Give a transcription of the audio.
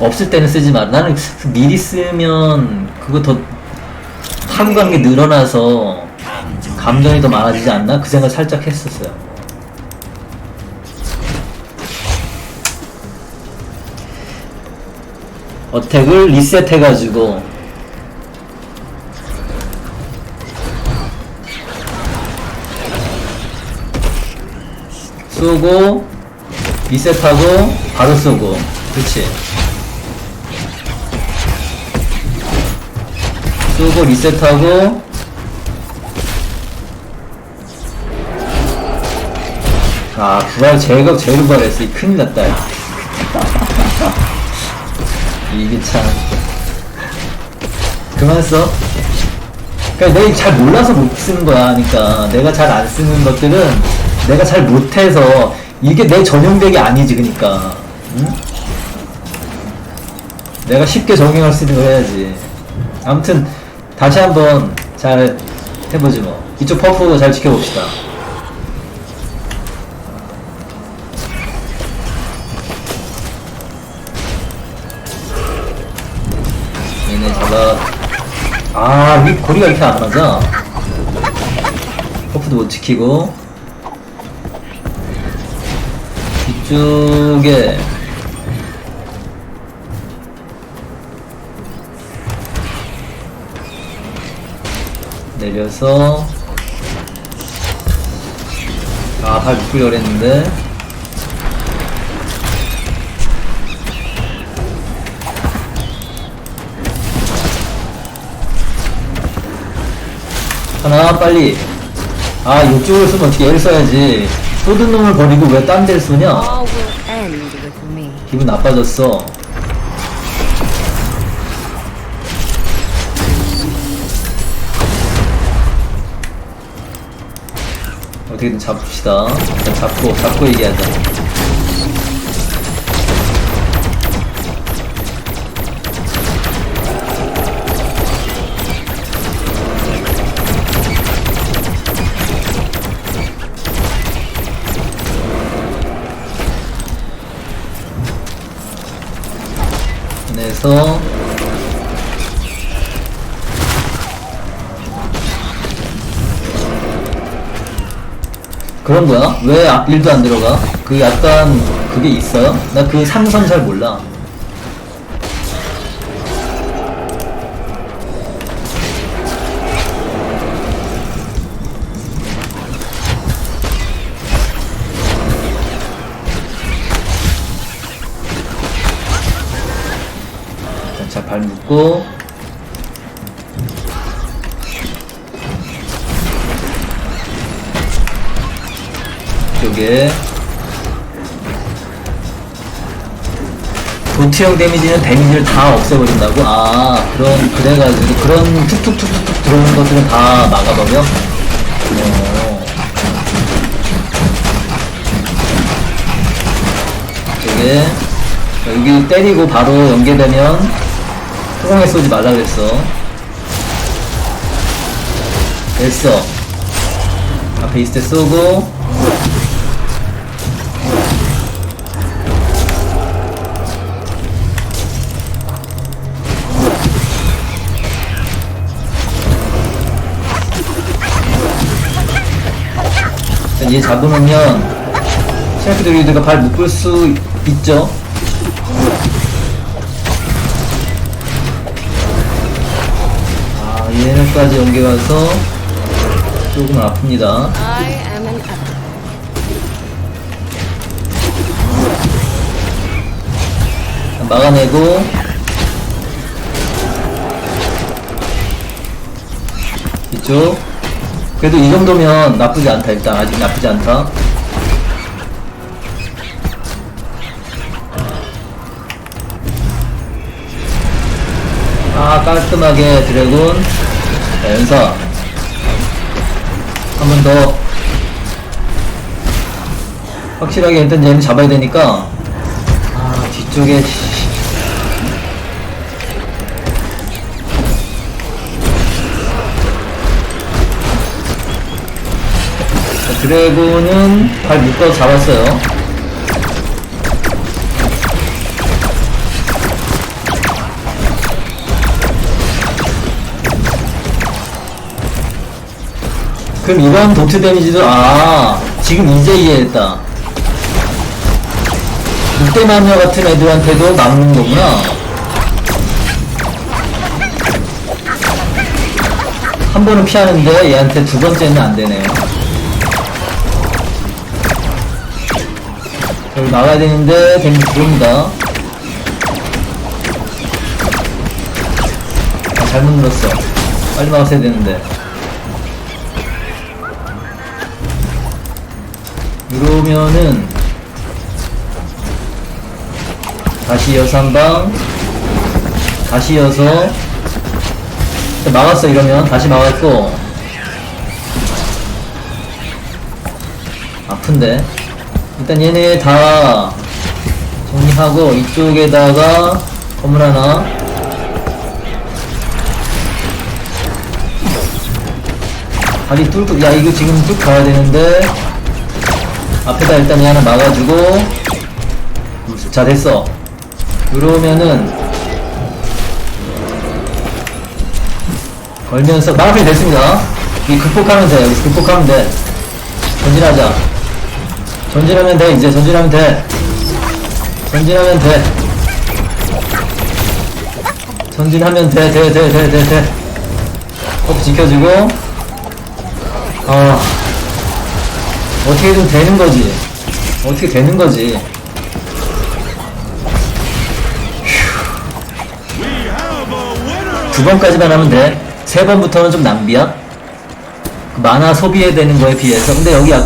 없을 때는 쓰지 마. 나는 미리 쓰면 그거 더 하고 간 게 늘어나서 감정이 더 많아지지 않나? 그 생각 살짝 했었어요. 어택을 리셋해가지고 쏘고 리셋하고 바로 쏘고 그렇지 쏘고 리셋하고. 아 부활 제거 제일 부활했어 이 큰일 났다 야. 이게 참. 그만 써 그러니까 내가 잘 몰라서 못 쓰는 거야 그러니까. 내가 잘 안 쓰는 것들은 내가 잘 못해서 이게 내 전용덱이 아니지 그러니까. 응? 내가 쉽게 적용할 수 있는 걸 해야지. 아무튼 다시 한번 잘 해보지 뭐. 이쪽 퍼프도 잘 지켜봅시다. 얘네 잡아. 아 위, 거리가 이렇게 안 맞아? 퍼프도 못 지키고. 뒤쪽에 내려서. 아발 묶으려고 했는데. 하나 빨리. 아 이쪽을 쓰면 어떻게 얘를 써야지. 쏟은 놈을 버리고 왜 딴 데를 쓰냐. 기분 나빠졌어 어떻게든 잡읍시다. 일단 잡고 잡고 얘기하자. 그래서 그런 거야? 왜 아- 일도 안 들어가? 그 약간 그게 있어요? 나 그 상선 잘 몰라. 자, 발 묶고. 이쪽에. 도트형 데미지는 데미지를 다 없애버린다고? 아, 그런, 그래가지고, 그런 툭툭툭툭툭 들어오는 것들은 다 막아버려? 어. 자, 여기 때리고 바로 연계되면 소공에 쏘지 말라 그랬어. 됐어. 앞에 있을 때 쏘고. 일단 얘 잡으면 샤크드리드가 발 묶을 수 있죠. 아, 얘네까지 연계가서 조금 아픕니다. 막아내고 이쪽 그래도 이 정도면 나쁘지 않다 일단. 아직 나쁘지 않다. 아 깔끔하게 드래곤. 자, 연사 한 번 더. 확실하게 일단 얘는 잡아야 되니까. 아 뒤쪽에 드래곤은 발 묶어 잡았어요. 그럼 이건 도트 데미지도 아 지금 이제 이해했다. 늑대마녀 같은 애들한테도 남는 거구나. 한 번은 피하는데 얘한테 두 번째는 안 되네요 막아야 되는데 데미지 들어옵니다. 아, 잘못 눌렀어. 빨리 막았어야 되는데. 이러면은 다시 이어서 한방. 다시 자, 막았어 이러면. 다시 막았고. 아픈데 일단 얘네 다 정리하고 이쪽에다가 건물 하나. 다리 뚫고 야 이거 지금 쭉 가야 되는데 앞에다 일단 얘 하나 막아주고. 자 됐어. 그러면은 걸면서 마무리 됐습니다. 이 극복하면 돼. 여기서 극복하면 돼. 전진하자 전진하면 돼 이제 전진하면 돼. 전진하면 돼. 전진하면 돼 돼 돼 돼 돼돼. 꼭 지켜주고. 아 어떻게든 되는 거지. 어떻게 되는 거지. 두 번까지만 하면 돼. 세 번부터는 좀 낭비야. 그 만화 소비해야 되는 거에 비해서. 근데 여기 아까